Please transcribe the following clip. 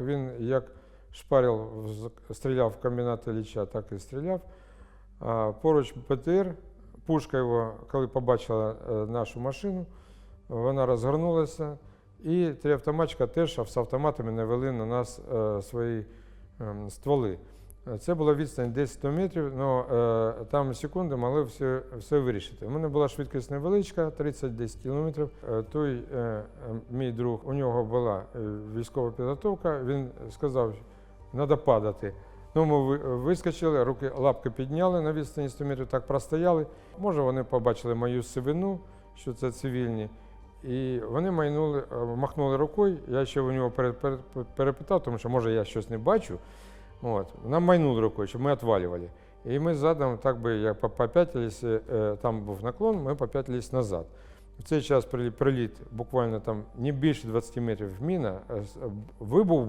Він як шпарив, стріляв в комбінат Ілліча, так і стріляв. Поруч БТР, пушка його, коли побачила е, нашу машину, вона розгорнулася, і три автоматчика теж з автоматами навели на нас е, свої ем, стволи. Е, Це була відстань 10 метрів, але там секунди могли все, все вирішити. У мене була швидкість невеличка, 30-10 кілометрів. Е, Той е, мій друг, у нього була військова підготовка, він сказав, треба падати. Ну, ми вискочили, руки, лапки підняли на відстані 100 метрів, так простояли. Може, вони побачили мою сивину, що це цивільні. І вони майнули, махнули рукою. Я ще у нього пере- пере- перепитав, тому що може я щось не бачу. От. Нам майнул рукой, чтобы мы отваливали. И мы задом, так бы як попятились, э, там був наклон, ми попятились назад. В цей час приліт, буквально там не більше 20 метрів міна, е, с- вибух був.